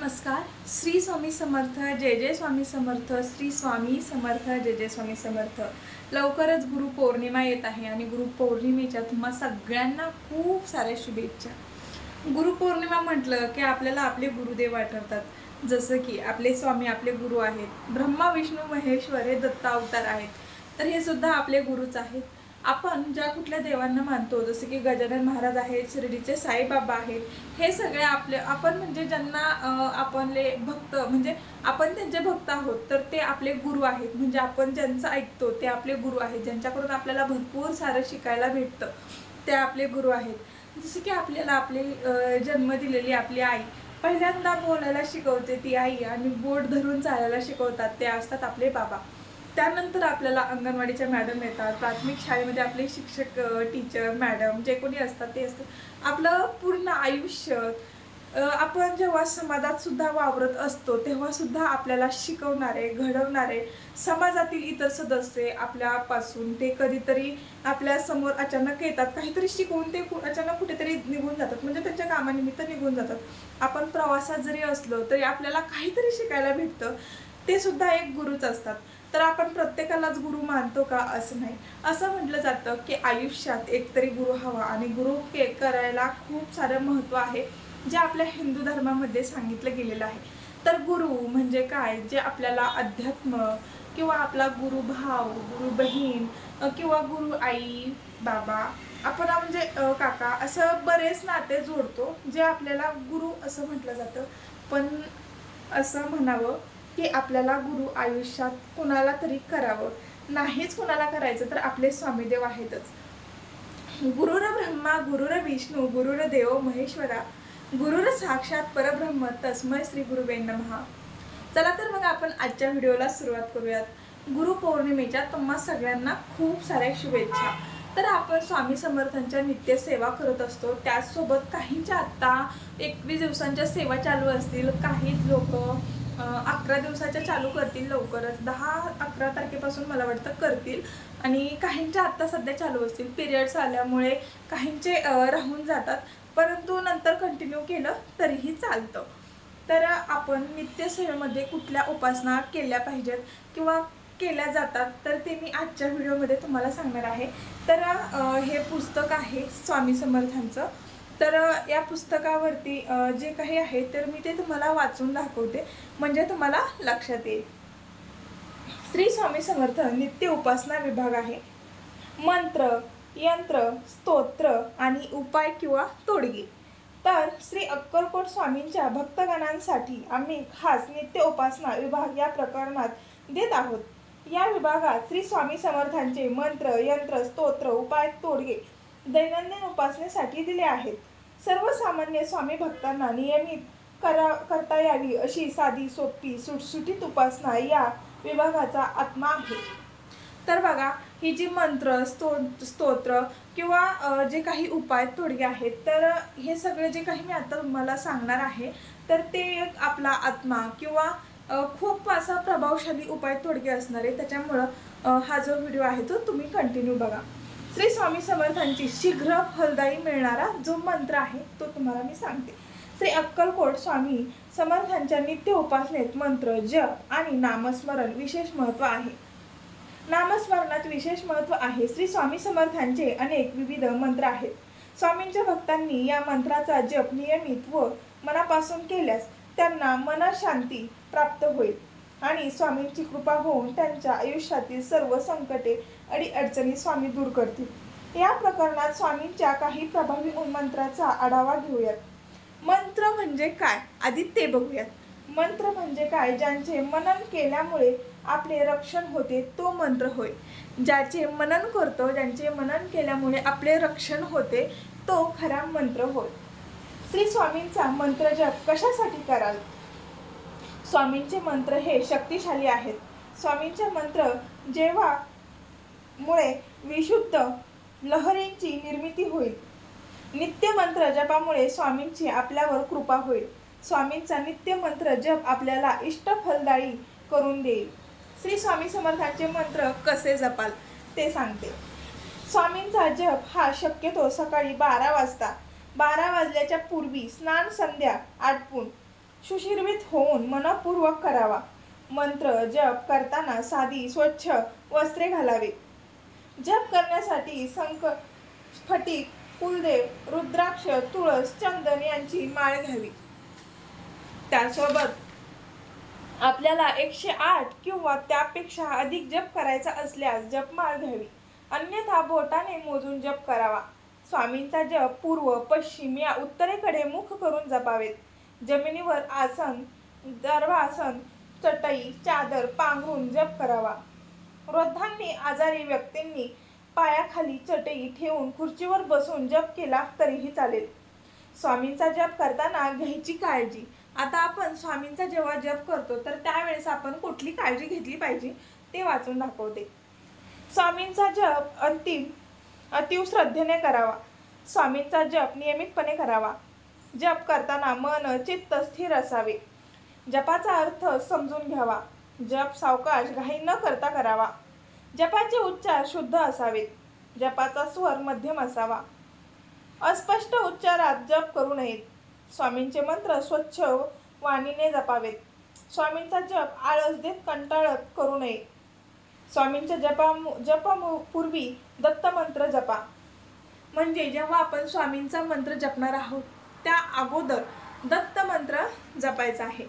नमस्कार. श्री स्वामी समर्थ जय जय स्वामी समर्थ श्री स्वामी समर्थ जय जय स्वामी समर्थ. लवकरच गुरु पौर्णिमा येत आहे आणि गुरु पौर्णिमेच्या तुम्हा सगळ्यांना खूप साऱ्या शुभेच्छा. गुरुपौर्णिमा म्हटलं की आपल्याला आपले गुरुदेव आठवतात. जसं की आपले स्वामी आपले गुरु आहेत. ब्रह्मा विष्णू महेश्वर हे दत्ता अवतार आहेत. तर हे सुद्धा आपले गुरुच आहेत. आपण ज्या कुठल्या देवांना मानतो जसं की गजानन महाराज आहेत शिर्डीचे साईबाबा आहेत हे सगळे आपले आपण म्हणजे ज्यांना अं, आपले भक्त म्हणजे आपण त्यांचे भक्त आहोत तर ते आपले गुरु आहेत. म्हणजे आपण ज्यांचं ऐकतो ते आपले गुरु आहेत. ज्यांच्याकडून आपल्याला भरपूर सारं शिकायला भेटतं ते आपले गुरु आहेत. जसं की आपल्याला आपले जन्म दिलेली आपली आई पहिल्यांदा बोलायला शिकवते ती आई आणि बोट धरून चालायला शिकवतात ते असतात आपले बाबा. त्यानंतर आपल्याला अंगणवाडीच्या मॅडम येतात प्राथमिक शाळेमध्ये आपले शिक्षक टीचर मॅडम जे कोणी असतात ते असतात. आपलं पूर्ण आयुष्य आपण जेव्हा समाजात सुद्धा वावरत असतो तेव्हा सुद्धा आपल्याला शिकवणारे घडवणारे समाजातील इतर सदस्य आपल्यापासून ते कधीतरी आपल्यासमोर अचानक येतात. काहीतरी शिकवून ते कु- अचानक कुठेतरी निघून जातात. म्हणजे त्यांच्या कामानिमित्त निघून जातात. आपण प्रवासात जरी असलो तरी आपल्याला काहीतरी शिकायला भेटतं. ते सुद्धा एक गुरुच असतात. तर आपण प्रत्येकालाच गुरु मानतो का असं नाही. असं म्हटलं जातं की आयुष्यात एकतरी गुरु हवा आणि गुरु के करायला खूप सारं महत्त्व आहे जे आपल्या हिंदू धर्मामध्ये सांगितलं गेलेलं आहे. तर गुरु म्हणजे काय? जे आपल्याला अध्यात्म किंवा आपला गुरु भाव गुरु बहीण किंवा गुरु आई बाबा आपण म्हणजे काका असं बरेच नाते जोडतो जे आपल्याला गुरु असं म्हटलं जातं. पण असं म्हणावं की आपल्याला गुरु आयुष्यात कुणाला तरी करावं. नाहीच कुणाला करायचं तर आपले स्वामीदेव आहेतच. गुरुर ब्रह्मा गुरुर विष्णू गुरुर देव महेश्वरा गुरुर साक्षात परब्रह्म तस्मय श्री गुरुवे नमहा चला तर मग आपण आजच्या व्हिडिओला सुरुवात करूयात. गुरुपौर्णिमेच्या तुम्हा सगळ्यांना खूप साऱ्या शुभेच्छा. तर आपण स्वामी समर्थांच्या नित्य सेवा करत असतो. त्याचसोबत काहींच्या आत्ता एकवीस दिवसांच्या सेवा चालू असतील. काही लोक अकरा दिवसाच्या चालू करतील लवकरच. दहा अकरा तारखेपासून मला वाटतं करतील. आणि काहींच्या आत्ता सध्या चालू असतील. पिरियड्स आल्यामुळे काहींचे राहून जातात. परंतु नंतर कंटिन्यू केलं तरीही चालतं. तर आपण नित्यसेवेमध्ये कुठल्या उपासना केल्या पाहिजेत किंवा केल्या जातात तर ते मी आजच्या व्हिडिओमध्ये तुम्हाला सांगणार आहे. तर हे पुस्तक आहे स्वामी समर्थांचं. तर या पुस्तकावरती जे काही आहे तर मी ते तुम्हाला वाचून दाखवते. म्हणजे तुम्हाला लक्षात येईल. श्री स्वामी समर्थ नित्य उपासना विभाग आहे. मंत्र यंत्र स्तोत्र आणि उपाय किंवा तोडगे. तर श्री अक्कलकोट स्वामींच्या भक्तगणांसाठी आम्ही खास नित्य उपासना विभाग या प्रकरणात देत आहोत. या विभागात श्री स्वामी समर्थांचे मंत्र यंत्र स्तोत्र उपाय तोडगे दैनंदिन उपासनेसाठी दिले आहेत. सर्वसामान्य स्वामी भक्तांना नियमित करा करता यावी अशी साधी सोपी सुटसुटीत उपासना या विभागाचा आत्मा आहे. तर बघा ही जी मंत्र स्तो स्तोत्र किंवा जे काही उपाय तोडगे आहेत तर हे सगळे जे काही मी आता तुम्हाला सांगणार आहे तर ते एक आपला आत्मा किंवा खूप असा प्रभावशाली उपाय तोडगे असणार आहे त्याच्यामुळं हा जो व्हिडिओ आहे तो तुम्ही कंटिन्यू बघा. श्री स्वामी समर्थांची शीघ्र फलदायी मिळणारा जो मंत्र आहे तो तुम्हाला मी सांगते. श्री अक्कलकोट स्वामी समर्थांच्या नित्य उपासनेत मंत्र जप आणि नामस्मरण विशेष महत्त्व आहे. नामस्मरणात विशेष महत्त्व आहे. श्री स्वामी समर्थांचे अनेक विविध मंत्र आहेत. स्वामींच्या भक्तांनी या मंत्राचा जप नियमित व मनापासून केल्यास त्यांना मनशांती प्राप्त होईल. आणि स्वामींची कृपा होऊन त्यांच्या आयुष्यातील सर्व संकटे आणि अडचणी स्वामी दूर करतील. या प्रकरणात स्वामींच्या काही प्रभावी मंत्राचा आढावा घेऊयात. मंत्र म्हणजे काय? आधी ते बघूयात. मंत्र म्हणजे काय? ज्यांचे मनन केल्यामुळे आपले रक्षण होते तो मंत्र होय. ज्याचे मनन करतो ज्यांचे मनन केल्यामुळे आपले रक्षण होते तो खरा मंत्र होय. श्री स्वामींचा मंत्र जप कशासाठी कराल? स्वामींचे मंत्र हे शक्तिशाली आहेत. स्वामींचे मंत्र जेव्हा मुळे विशुद्ध लहरींची निर्मिती होईल नित्य मंत्र जपामुळे स्वामींची आपल्यावर कृपा होईल. स्वामींचा नित्य मंत्र जप आपल्याला इष्ट फलदायी करून देईल. श्री स्वामी समर्थांचे मंत्र कसे जपाल? ते सांगते. स्वामींचा जप हा शक्यतो सकाळी बारा वाजता. बारा वाजल्याच्या पूर्वी स्नान संध्या आटपून सुशिर्वित होऊन मनपूर्वक करावा. मंत्र जप करताना साधी स्वच्छ वस्त्रे घालावी. जप करण्यासाठी संक स्फटिक कुलदेव रुद्राक्ष तुळस चंदन यांची माळ घ्यावी. त्यासोबत आपल्याला एकशे आठ किंवा त्यापेक्षा अधिक जप करायचा असल्यास जपमाळ घ्यावी. अन्यथा बोटाने मोजून जप करावा. स्वामींचा जप पूर्व पश्चिम या उत्तरेकडे मुख करून जपावेत. जमिनीवर आसन दर्भासन चटई चादर पांघरून जप करावा. वृद्धांनी आजारी व्यक्तींनी पायाखाली चटई ठेवून खुर्चीवर बसून जप केला तरीही चालेल. स्वामींचा जप करताना घ्यायची काळजी. आता आपण स्वामींचा जेव्हा जप करतो तर त्यावेळेस आपण कुठली काळजी घेतली पाहिजे ते वाचून दाखवते. स्वामींचा जप अंतिम अतिव श्रद्धेने करावा. स्वामींचा जप नियमितपणे करावा. जप करताना मन चित्त स्थिर असावे. जपाचा अर्थ समजून घ्यावा. जप सावकाश घाई न करता करावा. जपाचे उच्चार शुद्ध असावेत जपाचा स्वर मध्यम असावा. अस्पष्ट उच्चारात जप करू नयेत. स्वामींचे मंत्र स्वच्छ वाणीने जपावेत. स्वामींचा जप आळस देत कंटाळत करू नये. स्वामींच्या जपा जपापूर्वी दत्तमंत्र जपा. म्हणजे जेव्हा आपण स्वामींचा मंत्र जपणार आहोत त्या अगोदर दत्त मंत्र जपायचा आहे.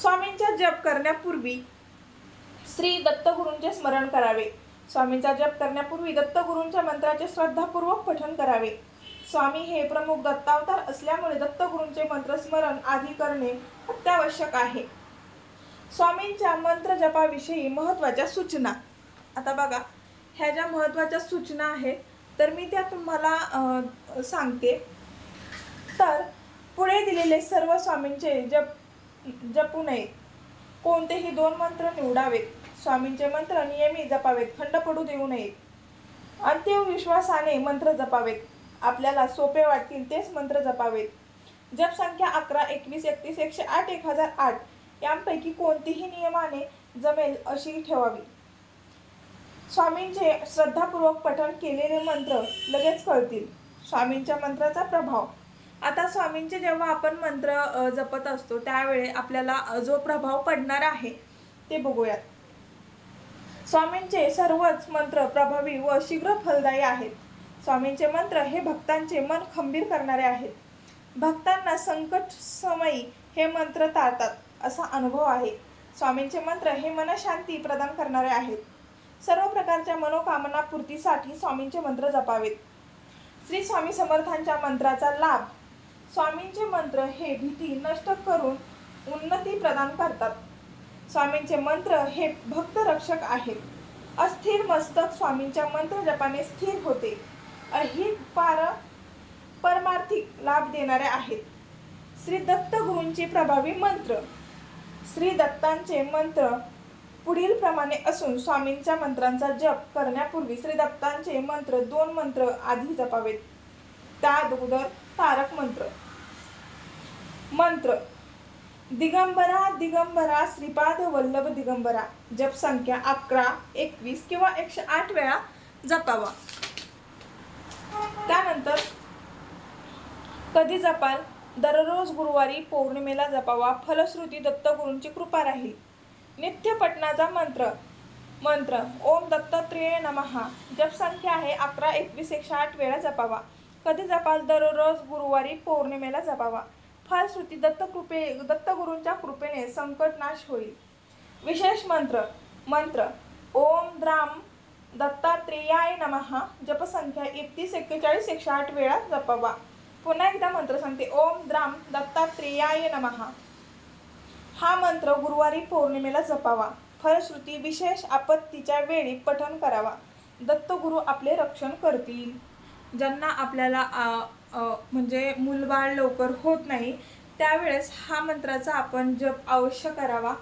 स्वामींचा जप करण्यापूर्वी श्री दत्तगुरूंचे स्मरण करावे. स्वामींचा जप करण्यापूर्वी दत्तगुरूंच्या मंत्राचे श्रद्धापूर्वक पठण करावे. स्वामी हे प्रमुख दत्तावतार असल्यामुळे दत्तगुरूंचे मंत्र स्मरण आधी करणे अत्यावश्यक आहे. स्वामींच्या मंत्र जपाविषयी महत्त्वाच्या सूचना. आता बघा ह्या ज्या महत्त्वाच्या सूचना आहेत तर मी त्या तुम्हाला सांगते. तर पुढे दिलेले सर्व स्वामींचे जप जपू नये कोणतेही दोन मंत्र निवडावेत. स्वामींचे मंत्र नियमित जपावेत. खंड पडू देऊ नयेत. अंतिम विश्वासाने मंत्र जपावेत. आपल्याला सोपे वाटतील तेच मंत्र जपावेत. जप संख्या अकरा एकवीस एकतीस एकशे आठ एक हजार आठ यांपैकी कोणतीही नियमाने जमेल अशी ठेवावी. स्वामींचे श्रद्धापूर्वक पठण केलेले मंत्र लगेच कळतील. स्वामींच्या मंत्राचा प्रभाव आता स्वामींचे जेव्हा आपण मंत्र जपत असतो त्यावेळी आपल्याला जो प्रभाव पडणार आहे ते बघूयात. स्वामींचे सर्वच मंत्र प्रभावी व शीघ्र फलदायी आहेत. स्वामींचे मंत्र हे भक्तांचे मन खंबीर करणारे आहेत. भक्तांना संकट समयी हे मंत्र ताळतात असा अनुभव आहे. स्वामींचे मंत्र हे मनशांती प्रदान करणारे आहेत. सर्व प्रकारच्या मनोकामना पूर्तीसाठी स्वामींचे मंत्र जपावेत. श्री स्वामी समर्थांच्या मंत्राचा लाभ स्वामींचे मंत्र हे भीती नष्ट करून उन्नती प्रदान करतात. स्वामींचे मंत्र हे भक्त रक्षक आहेत. अस्थिर मस्तक स्वामींच्या मंत्र जपाने स्थिर होते. अहित पार परमार्थिक लाभ देणारे आहेत. श्री दत्त गुरूंचे प्रभावी मंत्र. श्री दत्तांचे मंत्र पुढील प्रमाणे असून स्वामींच्या मंत्रांचा जप करण्यापूर्वी श्री दत्तांचे मंत्र दोन मंत्र आधी जपावेत. त्या अगोदर तारक मंत्र. मंत्र। दिगंबरा दिगंबरा श्रीपाद वल्लभ दिगंबरा जप संख्या अकरा एकवीस किंवा एकशे आठ वेळा जपावा. त्यानंतर कधी जपाल? दररोज गुरुवारी पौर्णिमेला जपावा. फलश्रुती दत्तगुरूंची कृपा राहील. नित्य पठणाचा मंत्र। मंत्र ओम दत्तात्रेय नमहा. जप संख्या आहे अकरा एकवीस एकशे आठ वेळा जपावा. कधी जपाल? दररोज गुरुवारी पौर्णिमेला जपावा. फलश्रुती दत्तकृपे दत्तगुरूंच्या कृपेने संकट नाश होईल. विशेष मंत्र मंत्र ओम द्राम दत्तात्रेयाय नमहा जपसंख्या एकतीस एक्केचाळीस एकशे आठ वेळा जपावा. पुन्हा एकदा मंत्र सांगते ओम द्राम दत्तात्रेयाय नमहा. हा मंत्र गुरुवारी पौर्णिमेला जपावा. फलश्रुती विशेष आपत्तीच्या वेळी पठन करावा. दत्तगुरू आपले रक्षण करतील. ज्यांना आपल्याला आ, म्हणजे मूलबाळ लवकर होत नाही त्यावेळेस हा मंत्राचा आपण जप अवश्य करावा.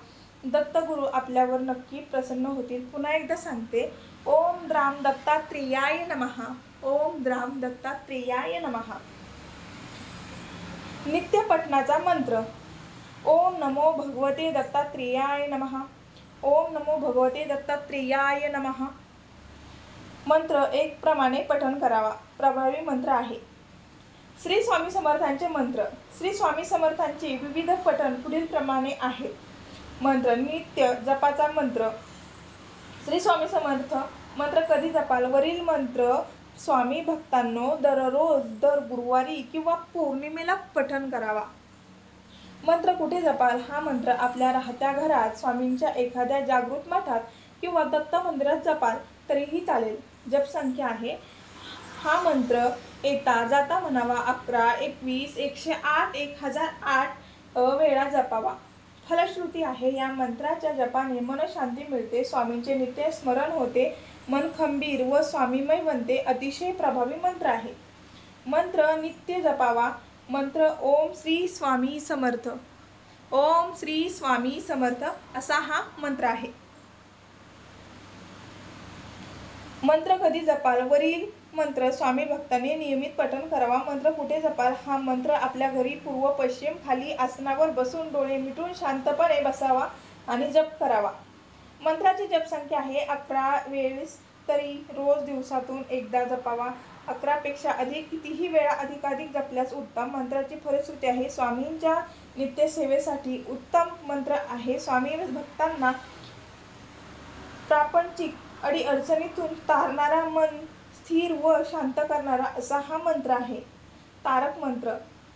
दत्तगुरू आपल्यावर नक्की प्रसन्न होतील. पुन्हा एकदा सांगते ओम द्राम दत्तात्रेयाय नमहा ओम द्राम दत्तात्रेयाय नमहा नित्य पठणाचा मंत्र. ओम नमो भगवते दत्तात्रेयाय नमः. ओम नमो भगवते दत्तात्रेयाय नमः. मंत्र एक प्रमाणे पठण करावा. प्रभावी मंत्र आहे. श्री स्वामी समर्थांचे मंत्र. श्री स्वामी समर्थांचे विविध पठण पुढील प्रमाणे आहेत मंत्र नित्य जपाचा मंत्र. श्री स्वामी समर्थ मंत्र कधी जपाल? वरील मंत्र स्वामी भक्तांनो दररोज दर गुरुवारी किंवा पौर्णिमेला पठण करावा. मंत्र कुठे जपाल? हा मंत्र आपल्या राहत्या घरात स्वामींच्या एखाद्या जागृत मठात किंवा दत्त मंदिरात जपाल तरीही चालेल. जपसंख्या आहे. हा मंत्र येता जाता म्हणावा. अकरा एकवीस एकशे आठ एक हजार आठ वेळा जपावा. फलश्रुती आहे. या मंत्राच्या जपाने मनशांती मिळते. स्वामींचे नित्य स्मरण होते. मन खंबीर व स्वामीमय बनते. अतिशय प्रभावी मंत्र आहे. मंत्र नित्य जपावा. मंत्र ओम श्री स्वामी समर्थ. ओम श्री स्वामी समर्थ असा हा मंत्र आहे. मंत्र कधी जपाल? वरील मंत्र स्वामी भक्तांनी नियमित पठण करावा. मंत्र कुठे जपाल? हा मंत्र आपल्या घरी पूर्व पश्चिम खाली आसनावर बसून डोळे मिटून शांतपणे बसावा आणि जप करावा. मंत्राची जपसंख्या आहे अकरा वेळेस तरी रोज दिवसातून एकदा जपावा. अकरापेक्षा अधिक कितीही वेळा अधिकाधिक जपल्यास उत्तम. मंत्राची फलश्रुती आहे स्वामींच्या नित्यसेवेसाठी उत्तम मंत्र आहे. स्वामी भक्तांना प्रापंचिक अडी अडचणीतून तारणारा मन स्थिर व शांत करणारा असा हा मंत्र आहे. तारक मंत्र.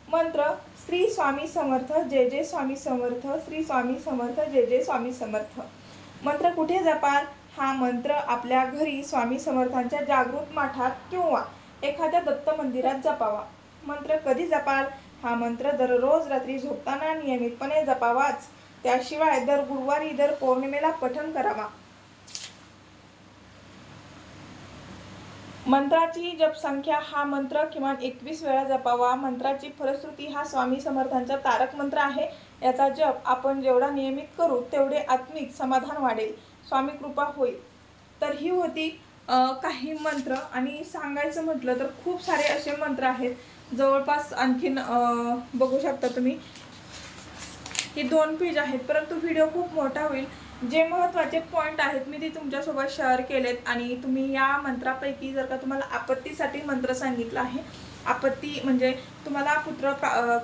मंत्र श्री स्वामी समर्थ जय जय स्वामी समर्थ श्री स्वामी समर्थ जय जय स्वामी समर्थ. मंत्र कुठे जपाल? हा मंत्र आपल्या घरी स्वामी समर्थांच्या जागृत माठात किंवा एखाद्या दत्त मंदिरात जपावा. मंत्र कधी जपाल? हा मंत्र दररोज रात्री झोपताना नियमितपणे जपावाच. त्याशिवाय दर गुरुवारी दर पौर्णिमेला पठण करावा. मंत्राची जपसंख्या हा मंत्र किमान एकवीस वेळा जपावा. मंत्राची फलश्रुती हा स्वामी समर्थांचा तारक मंत्र आहे. याचा जप आपण जेवढा नियमित करू तेवढे आत्मिक समाधान वाढेल. स्वामी कृपा होईल तर ही होती काही मंत्र. आणि सांगायचं म्हटलं तर खूप सारे असे मंत्र आहेत. जवळपास आणखीन बघू शकता तुम्ही. ही दोन पेज आहेत परंतु व्हिडिओ खूप मोठा होईल. जे महत्त्वाचे पॉईंट आहेत मी ते तुमच्यासोबत शेअर केलेत आणि तुम्ही या मंत्रापैकी जर का तुम्हाला आपत्तीसाठी मंत्र सांगितला आहे आपत्ती म्हणजे तुम्हाला पुत्र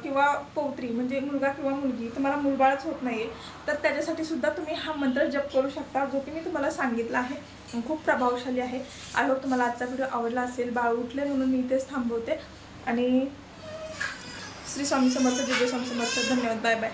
किंवा पौत्री म्हणजे मुलगा किंवा मुलगी तुम्हाला मुलबाळच होत नाही तर त्याच्यासाठी सुद्धा तुम्ही हा मंत्र जप करू शकता जो की मी तुम्हाला सांगितला आहे. खूप प्रभावशाली आहे. आय होप तुम्हाला आजचा व्हिडिओ आवडला असेल. बाळ उठले म्हणून मी इथेच थांबवते. आणि श्री स्वामी समर्थ जय जय स्वामी समर्थ. धन्यवाद. Bye bye